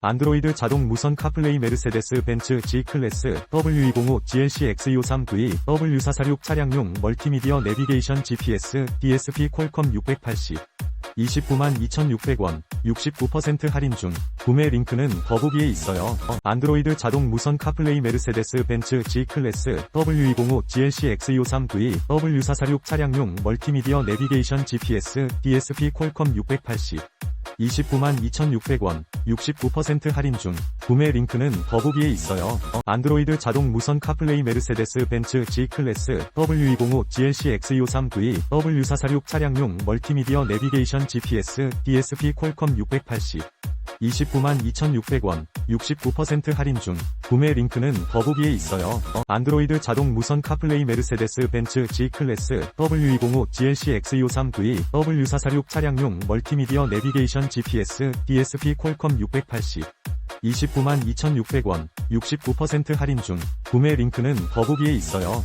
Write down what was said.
안드로이드 자동 무선 카플레이 메르세데스 벤츠 G클래스 W205 GLC X253V W446 차량용 멀티미디어 내비게이션 GPS DSP 퀄컴 680 29만 2,600원 69% 할인 중 구매 링크는 더보기에 있어요. 안드로이드 자동 무선 카플레이 메르세데스 벤츠 G클래스 W205 GLC X253V W446 차량용 멀티미디어 내비게이션 GPS DSP 퀄컴 680 29만 2,600원 69% 할인 중 구매 링크는 더보기에 있어요. 안드로이드 자동 무선 카플레이 메르세데스 벤츠 G클래스 W205 GLC X253V W446 차량용 멀티미디어 내비게이션 GPS DSP 퀄컴 680 29만 2,600원 69% 할인 중 구매 링크는 더보기에 있어요. 안드로이드 자동 무선 카플레이 메르세데스 벤츠 G클래스 W205 GLC X253V W446 차량용 멀티미디어 내비게이션 GPS DSP 퀄컴 680 29만 2,600원 69% 할인 중 구매 링크는 더보기에 있어요.